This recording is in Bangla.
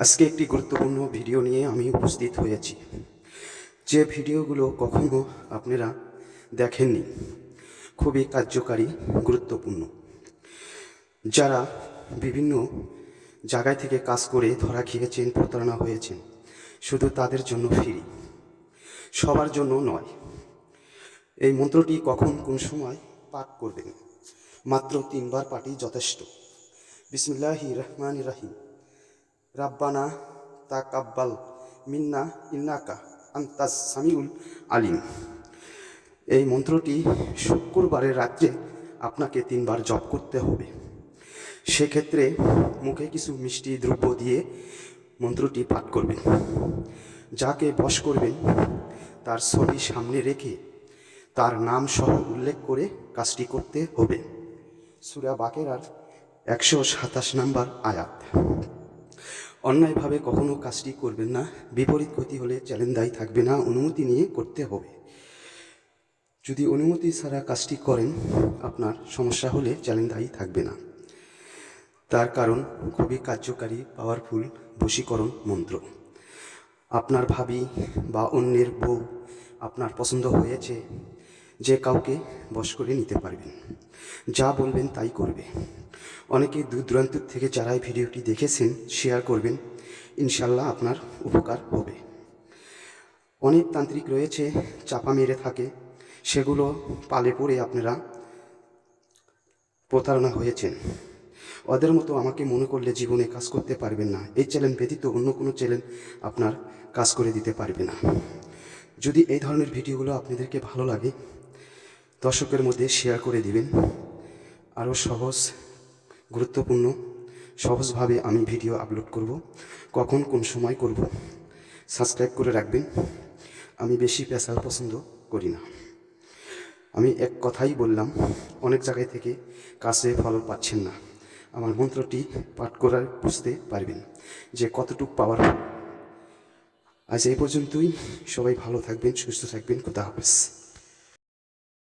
আজকে একটি গুরুত্বপূর্ণ ভিডিও নিয়ে আমি উপস্থিত হয়েছি। যে ভিডিওগুলো কখনো আপনারা দেখেননি, খুবই কার্যকারী, গুরুত্বপূর্ণ। যারা বিভিন্ন জায়গায় থেকে কাজ করে ধরা খেয়েছেন, প্রতারণা হয়েছেন, শুধু তাদের জন্য ফ্রি, সবার জন্য নয়। এই মন্ত্রটি কখন কোন সময় পাঠ করবেন? মাত্র তিনবার পাঠই যথেষ্ট। বিসমিল্লাহি রহমান রাহিম। রাব্বানা তাকাব্বাল মিন্না ইন্নাকা আন্তাস সামিউল আলিম। এই মন্ত্রটি শুক্রবারের রাত্রে আপনাকে তিনবার জপ করতে হবে। সেক্ষেত্রে মুখে কিছু মিষ্টি দ্রব্য দিয়ে মন্ত্রটি পাঠ করবেন। যাকে বশ করবেন, তার ছবি সামনে রেখে তার নাম সহ উল্লেখ করে কাজটি করতে হবে। সুরা বাকেরার একশো সাতাশ নাম্বার আয়াত। অন্যায়ভাবে কখনো কাজটি করবেন না। বিপরীত ক্ষতি হলে চ্যালেঞ্জ দায়ী থাকবে না। অনুমতি নিয়ে করতে হবে। যদি অনুমতি ছাড়া কাজটি করেন, আপনার সমস্যা হলে চ্যালেঞ্জ দায়ী থাকবে না। তার কারণ, খুবই কার্যকারী পাওয়ারফুল বশীকরণ মন্ত্র। আপনার ভাবি বা অন্যের বউ আপনার পছন্দ হয়েছে, যে কাউকে বশ করে নিতে পারবেন। যা বলবেন তাই করবে। অনেকে দূর দূরান্ত থেকে যারা এই ভিডিওটি দেখেছেন শেয়ার করবেন। ইনশাল্লাহ আপনার উপকার হবে। অনেক তান্ত্রিক রয়েছে, চাপা মেরে থাকে। সেগুলো পালে পড়ে আপনারা প্রতারণা হয়েছেন। ওদের মতো আমাকে মনে করলে জীবনে কাজ করতে পারবেন না। এই চ্যালেঞ্জ ব্যতীত অন্য কোনো চ্যালেঞ্জ আপনার কাজ করে দিতে পারবে না। যদি এই ধরনের ভিডিওগুলো আপনাদেরকে ভালো লাগে দর্শকের মধ্যে শেয়ার করে দিবেন। আরও সহজ গুরুত্বপূর্ণ। সহজভাবে আমি ভিডিও আপলোড করব। কখন কোন সময় করব? সাবস্ক্রাইব করে রাখবেন। আমি বেশি পেশাল পছন্দ করি না। আমি এক কথাই বললাম, অনেক জায়গায় থেকে কাছে ফল পাচ্ছেন না। আমার মন্ত্রটি পাঠ করার বুঝতে পারবেন যে কতটুক পাওয়ার আজ এই পর্যন্তই। সবাই ভালো থাকবেন, সুস্থ থাকবেন। কোথা হাফেজ।